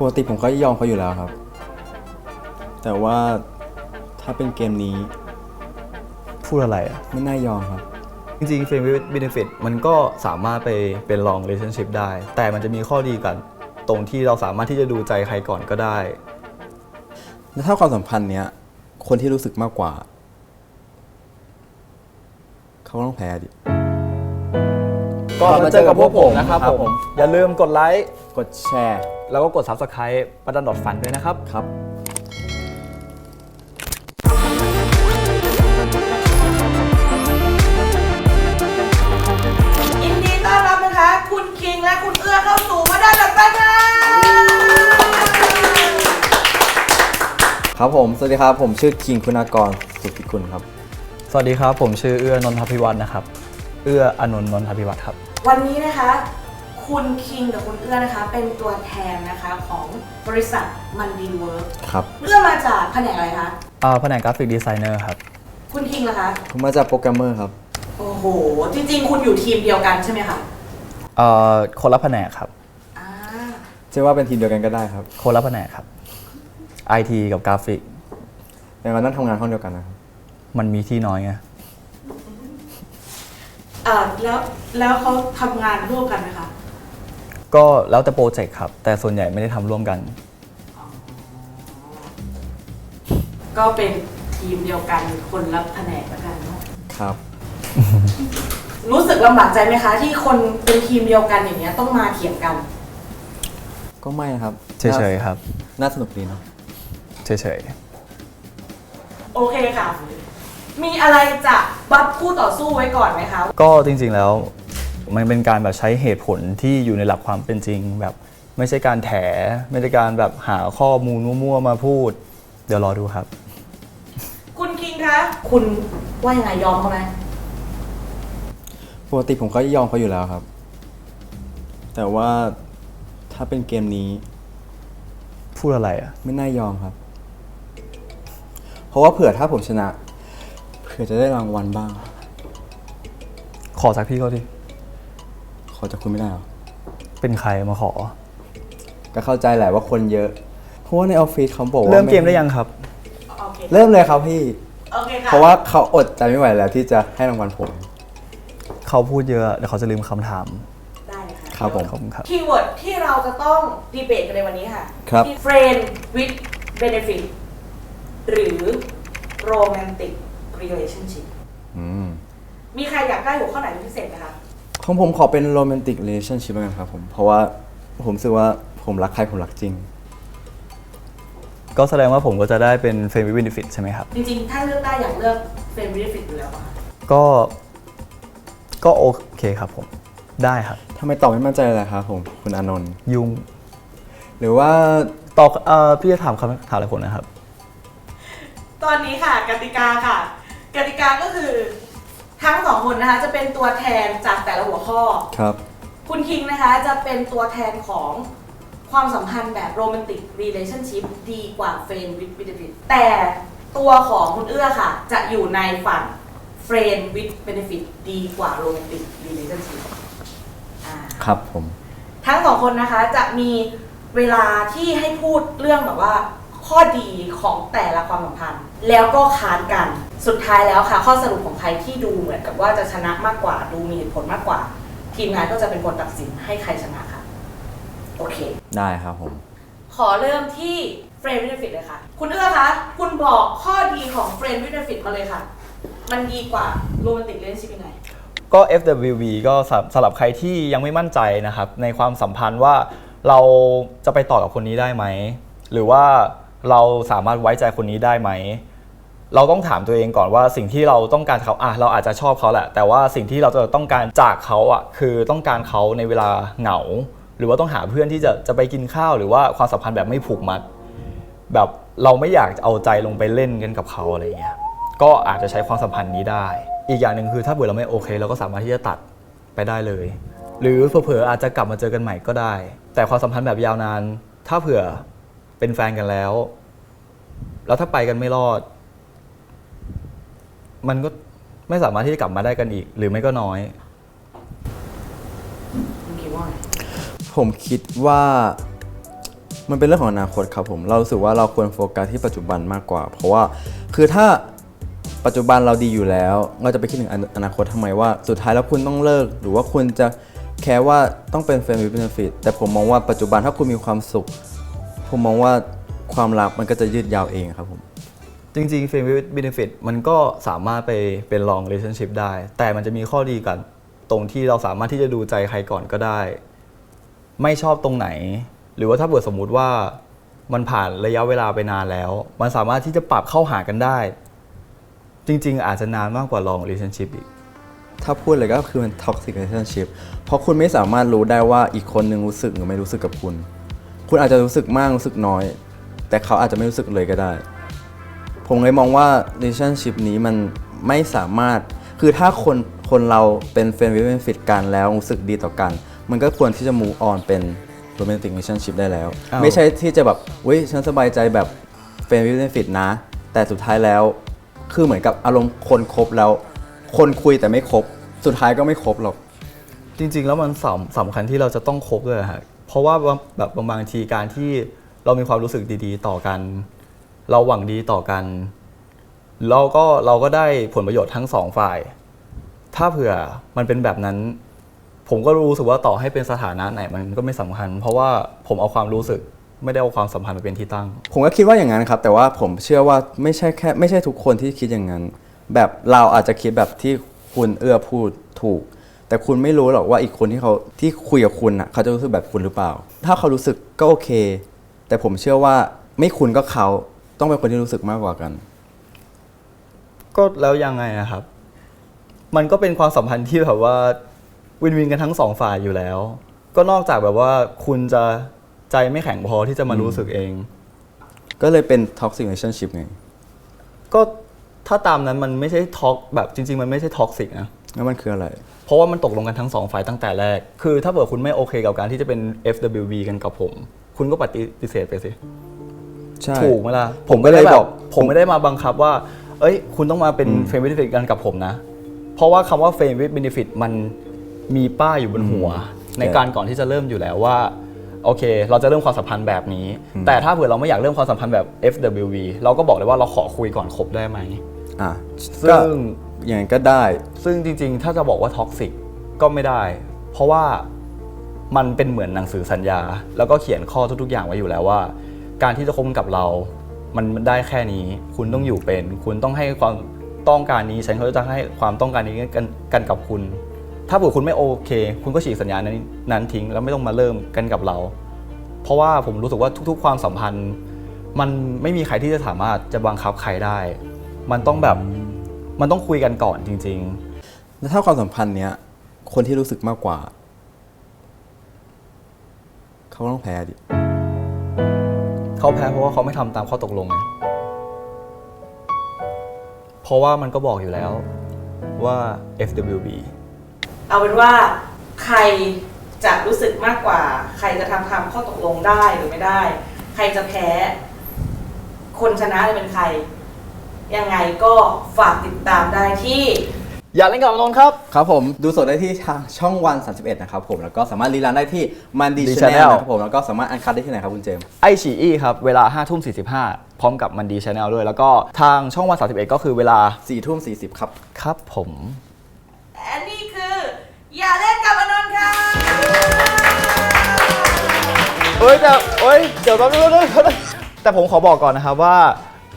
ปกติผมก็ยอมเขาอยู่แล้วครับ แต่ว่าถ้าเป็นเกมนี้พูดอะไรอะ ไม่น่ายอมครับ จริงๆ Friend with Benefit มันก็สามารถไปเป็น long relationship ได้ แต่มันจะมีข้อดีกัน ตรงที่เราสามารถที่จะดูใจใครก่อนก็ได้ แล้วถ้าความสัมพันธ์เนี้ย คนที่รู้สึกมากกว่า เขาก็ต้องแพ้ดิ ก็มาเจอกับพวกผมนะครับผม อย่าลืมกดไลค์ กดแชร์ แล้วก็กด Subscribe ประดันดอทฟันด้วยนะครับ ครับยินดีต้อนรับนะคะ คุณคิงและคุณเอื้อเข้าสู่มาด้านหลังบ้านค่ะครับผม สวัสดีครับ ผมชื่อคิงคุณากรสุทธิกุลครับ สวัสดีครับ ผมชื่อเอื้อนนทพิวัฒน์นะครับ เอื้ออนนท์นนทพิวัฒน์ครับ วันนี้นะคะ คุณคิงกับคุณเอื้อนะคะ เป็นตัวแทนนะคะของบริษัทมันดีเวิร์กครับเอื้อมาจากแผนกอะไรคะอ่าแผนกกราฟิกดีไซเนอร์ครับ คุณคิงล่ะคะ ผมมาจากโปรแกรมเมอร์ครับ โอ้โห จริง ๆ คุณอยู่ทีมเดียวกันใช่ไหมคะเอ่อคนละแผนกครับ อ่าจะว่าเป็นทีมเดียวกันก็ได้ครับคนละแผนกครับ IT กับกราฟิก แต่เรานั่งทำงานห้องเดียวกันนะครับ มันมีที่น้อยไงอ่าแล้วแล้วเขาทำงานร่วมกันไหมคะ ก็แล้วแต่โปรเจกต์ครับ แต่ส่วนใหญ่ไม่ได้ทำร่วมกัน ก็เป็นทีมเดียวกันคนละแผนกแล้วกันเนาะครับ รู้สึกลำบากใจไหมคะ ที่คนเป็นทีมเดียวกันอย่างเงี้ยต้องมาเถียงกัน ก็ไม่นะครับเฉยๆครับ น่าสนุกดีเนาะเฉยโอเคค่ะ มีอะไรจะบัฟคู่ต่อสู้ไว้ก่อนไหมคะ ๆ ก็จริงๆแล้ว มันเป็นการแบบใช้เหตุผลที่อยู่ในหลักความเป็นจริง แบบไม่ใช่การแถ ไม่ใช่การแบบหาข้อมูลมั่วๆมาพูด เดี๋ยวรอดูครับ คุณคิงคะ คุณว่ายังไงยอมเขาไหมปกติผมก็ยอมเขาอยู่แล้วครับ แต่ว่าถ้าเป็นเกมนี้พูดอะไรอะ ไม่น่ายอมครับ เพราะว่าเผื่อถ้าผมชนะ เผื่อจะได้รางวัลบ้าง ขอสักพี่เขาดิ ขอจากคุณไม่ได้หรอ เป็นใครมาขอ ก็เข้าใจแหละว่าคนเยอะ เพราะว่าในออฟฟิศเขาบอกว่าเริ่มเกมได้ยังครับ โอเค เริ่มเลยครับพี่ โอเคค่ะเพราะว่าเขาอดใจไม่ไหวแล้วที่จะให้รางวัลผม เขาพูดเยอะเดี๋ยวเขาจะลืมคำถามได้เลยค่ะครับผม ขอบคุณครับ คีย์เวิร์ดที่เราจะต้องดีเบตกันในวันนี้ค่ะครับที่ friend with benefit หรือ romantic relationship อืม มีใครอยากได้หัวข้อไหนเป็นพิเศษไหมคะ ของผมขอเป็นโรแมนติก e l a t i o n s h i p แล้วกันครับผมเพราะว่าผมรู้สึกว่าผมรักใครผมรักจริง ก็แสดงว่าผมก็จะได้เป็นเฟรมวิ b นฟิตใช่ไหมครับ จริงๆ ถ้าเลือกได้อยากเลือก friend with benefit อยู่แล้วป่ะคะก็ก็โอเคครับผมได้ครับ ทำไมตอบไม่มั่นใจเลยครับผมคุณอานนท์ยุงหรือว่าตอบเอ่อพี่จะถามคำถามอะไรคนนะครับ ตอนนี้ค่ะกติกาค่ะ กติกาก็คือ ทั้งสองคนนะคะจะเป็นตัวแทนจากแต่ละหัวข้อ ครับ คุณคิงนะคะจะเป็นตัวแทนของความสัมพันธ์แบบโรแมนติก relationship ดีกว่า friend with benefit แต่ตัวของคุณเอื้อค่ะ จะอยู่ในฝั่ง friend with benefit ดีกว่า romantic relationship อ่าครับผม ทั้งสองคนนะคะจะมีเวลาที่ให้พูดเรื่องแบบว่า ข้อดีของแต่ละความสัมพันธ์ แล้วก็ค้านกันสุดท้ายแล้วค่ะ ข้อสรุปของใครที่ดูเหมือนกับว่าจะชนะมากกว่า ดูมีเหตุผลมากกว่า ทีมงานก็จะเป็นคนตัดสินให้ใครชนะค่ะโอเค ได้ครับผม ขอเริ่มที่ friend benefit เลยค่ะ คุณเอื้อคะคุณบอกข้อดีของ friend benefit มาเลยค่ะ มันดีกว่า romantic relationship ยังไงก็ FWB ก็สำสำหรับใครที่ยังไม่มั่นใจนะครับ ในความสัมพันธ์ว่าเราจะไปต่อกับคนนี้ได้ไหม หรือว่า เราสามารถไว้ใจคนนี้ได้ไหม เราต้องถามตัวเองก่อนว่าสิ่งที่เราต้องการเขาอะเราอาจจะชอบเขาแหละ แต่ว่าสิ่งที่เราจะต้องการจากเขาอะคือต้องการเขาในเวลาเหงา หรือว่าต้องหาเพื่อนที่จะจะไปกินข้าวหรือว่าความสัมพันธ์แบบไม่ผูกมัด แบบเราไม่อยากเอาใจลงไปเล่นกันกับเขาอะไรเงี้ยก็อาจจะใช้ความสัมพันธ์นี้ได้ อีกอย่างหนึ่งคือถ้าเผื่อเราไม่โอเค เราก็สามารถที่จะตัดไปได้เลย หรือเผลอๆอาจจะกลับมาเจอกันใหม่ก็ได้ แต่ความสัมพันธ์แบบยาวนาน ถ้าเผื่อ เป็นแฟนกันแล้ว แล้วถ้าไปกันไม่รอด มันก็ไม่สามารถที่จะกลับมาได้กันอีก หรือไม่ก็น้อย คุณคิดว่าไงผมคิดว่ามันเป็นเรื่องของอนาคตครับผมเรารู้สึกว่าเราควรโฟกัสที่ปัจจุบันมากกว่า เพราะว่าคือถ้าปัจจุบันเราดีอยู่แล้ว เราจะไปคิดถึงอนาคตทำไมว่า สุดท้ายแล้วคุณต้องเลิก หรือว่าคุณจะแคร์ว่าต้องเป็น friend with benefit แต่ผมมองว่าปัจจุบันถ้าคุณมีความสุข ผมมองว่าความรักมันก็จะยืดยาวเองครับผม จริงๆ Friend with Benefit มันก็สามารถไปเป็น long relationship ได้ แต่มันจะมีข้อดีกัน ตรงที่เราสามารถที่จะดูใจใครก่อนก็ได้ ไม่ชอบตรงไหน หรือว่าถ้าเกิดสมมุติว่ามันผ่านระยะเวลาไปนานแล้ว มันสามารถที่จะปรับเข้าหากันได้ จริง ๆ อาจจะนานมากกว่า long relationship อีก ถ้าพูดเลยก็คือมัน toxic relationship เพราะคุณไม่สามารถรู้ได้ว่าอีกคนนึงรู้สึกหรือไม่รู้สึกกับคุณ คุณอาจจะรู้สึกมากรู้สึกน้อย แต่เขาอาจจะไม่รู้สึกเลยก็ได้ ผมเลยมองว่า relationship นี้มันไม่สามารถคือถ้าคนคนเราเป็น friend with benefit กันแล้วรู้สึกดีต่อกัน มันก็ควรที่จะ move on เป็น romantic relationship ได้แล้วอ้าวไม่ใช่ที่จะแบบเว้ยฉันสบายใจแบบ friend with benefit นะ แต่สุดท้ายแล้วคือเหมือนกับอารมณ์คนคบแล้ว คนคุยแต่ไม่คบ สุดท้ายก็ไม่คบหรอก จริง ๆ แล้วมันสำสำคัญที่เราจะต้องคบด้วยฮะ เพราะว่าแบบบางทีการที่เรามีความรู้สึกดีๆ ต่อกัน เราหวังดีต่อกัน เราก็เราก็ได้ผลประโยชน์ทั้งสองฝ่าย ถ้าเผื่อมันเป็นแบบนั้น ผมก็รู้สึกว่าต่อให้เป็นสถานะไหนมันก็ไม่สำคัญ เพราะว่าผมเอาความรู้สึกไม่ได้เอาความสัมพันธ์มาเป็นที่ตั้ง ผมก็คิดว่าอย่างนั้นครับ แต่ว่าผมเชื่อว่าไม่ใช่แค่ไม่ใช่ทุกคนที่คิดอย่างนั้น แบบเราอาจจะคิดแบบที่คุณเอื้อพูดถูก แต่คุณไม่รู้หรอกว่าอีกคนที่เขาที่คุยกับคุณอะเขาจะรู้สึกแบบคุณหรือเปล่า ถ้าเขารู้สึกก็โอเค แต่ผมเชื่อว่าไม่คุณก็เขาต้องเป็นคนที่รู้สึกมากกว่ากัน ก็แล้วยังไงอะครับ มันก็เป็นความสัมพันธ์ที่แบบว่าวินวินกันทั้งสองฝ่ายอยู่แล้ว ก็นอกจากแบบว่าคุณจะใจไม่แข็งพอที่จะมารู้สึกเอง ก็เลยเป็น toxic relationship ไงก็ถ้าตามนั้นมันไม่ใช่ท็อกแบบจริง ๆ มันไม่ใช่ท็อกซิกนะแล้วมันคืออะไรเพ ราะว่ามันตกลงกันทั้งสองฝ่ายตั้งแต่แรก คือถ้าเกิดคุณไม่โอเคกับการที่จะเป็น FWB กันกับผม คุณก็ปฏิเสธไปสิ ใช่ถูกไหมล่ะผมก็เลยไได้แบบบอก ผมไม่ได้มาบังคับว่า เอ้ย คุณต้องมาเป็นอืมเฟรม benefit กันกับผมนะ เพราะว่าคำว่าเฟรม benefit มันมีป้ายอยู่บนหัว ในการก่อนที่จะเริ่มอยู่แล้วว่าโอเค เราจะเริ่มความสัมพันธ์แบบนี้ แต่ถ้าเผื่อเราไม่อยากเริ่มความสัมพันธ์แบบ FWB เราก็บอกเลยว่าเราขอคุยก่อนคบได้ไหม อะซึ่ก็งอย่างนั้นก็ได้ ซึ่งจริงๆ ถ้าจะบอกว่าท็อกซิกก็ไม่ได้ เพราะว่ามันเป็นเหมือนหนังสือสัญญา แล้วก็เขียนข้อทุกๆอย่างไว้อยู่แล้วว่า การที่จะคบกับเรา มันได้แค่นี้ คุณต้องอยู่เป็น คุณต้องให้ความต้องการนี้ ฉันก็จะให้ความต้องการนี้กันกันกับคุณ ถ้าเผื่อคุณไม่โอเค คุณก็ฉีกสัญญานั้นนั้นทิ้ง แล้วไม่ต้องมาเริ่มกันกับเรา เพราะว่าผมรู้สึกว่าทุก ๆ ความสัมพันธ์ มันไม่มีใครที่จะสามารถจะบังคับใครได้ มันต้องแบบมันต้องคุยกันก่อนจริง ๆ แล้วถ้าความสัมพันธ์เนี้ย คนที่รู้สึกมากกว่า เขาก็ต้องแพ้ดิ เขาแพ้เพราะว่าเขาไม่ทำตามข้อตกลงไงเพราะว่ามันก็บอกอยู่แล้วว่า FWB เอาเป็นว่าใครจะรู้สึกมากกว่า ใครจะทำตามข้อตกลงได้หรือไม่ได้ ใครจะแพ้ คนชนะจะเป็นใคร ยังไงก็ฝากติดตามได้ที่ อย่าเล่นกับนนท์ครับ ครับผมดูสดได้ที่ทางช่องวัน 31 นะครับผม แล้วก็สามารถรีลันได้ที่มันดีดีชาแนล Channel นะครับผม แล้วก็สามารถอันคัดได้ที่ไหนครับคุณเจมส์ ไอฉีอีครับ เวลา5ทุ่ม45 พร้อมกับมันดีชาแนลด้วย แล้วก็ทางช่องวัน 31 ก็คือเวลา4ทุ่ม40ครับ ครับผมอันนี้คือ อย่าเล่นกับอนนท์ค่ะ เอ้ยแต่เอ้ยเดี๋ยวแป๊บนึงนะแต่ผมขอบอกก่อนนะครับว่า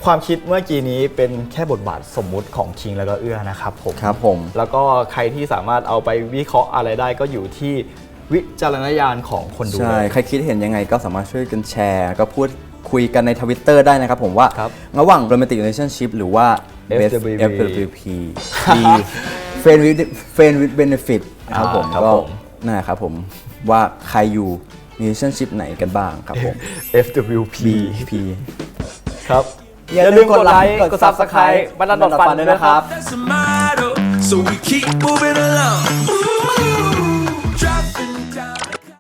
ความคิดเมื่อกี้นี้เป็นแค่บทบาทสมมุติของคิงแล้วก็เอื้อนะครับผมครับผม แล้วก็ใครที่สามารถเอาไปวิเคราะห์อะไรได้ก็อยู่ที่วิจารณญาณของคนดูใช่เลยใครคิดเห็นยังไงก็สามารถช่วยกันแชร์ ก็พูดคุยกันในทวิตเตอร์ได้นะครับผมว่า ครับระหว่าง romantic relationship หรือว่า best FWB FWP ที่ friend with friend with benefit นะครับผมอ่าครับก็ผม นั่นแหละครับผมว่าใครอยู่ relationship ไหนกันบ้างครับผม FWP B P ครับ อย่าลืมกดไลค์กด Subscribe บันดันดอดฟันด้วยนะครับ That's a motto, so we keep moving along.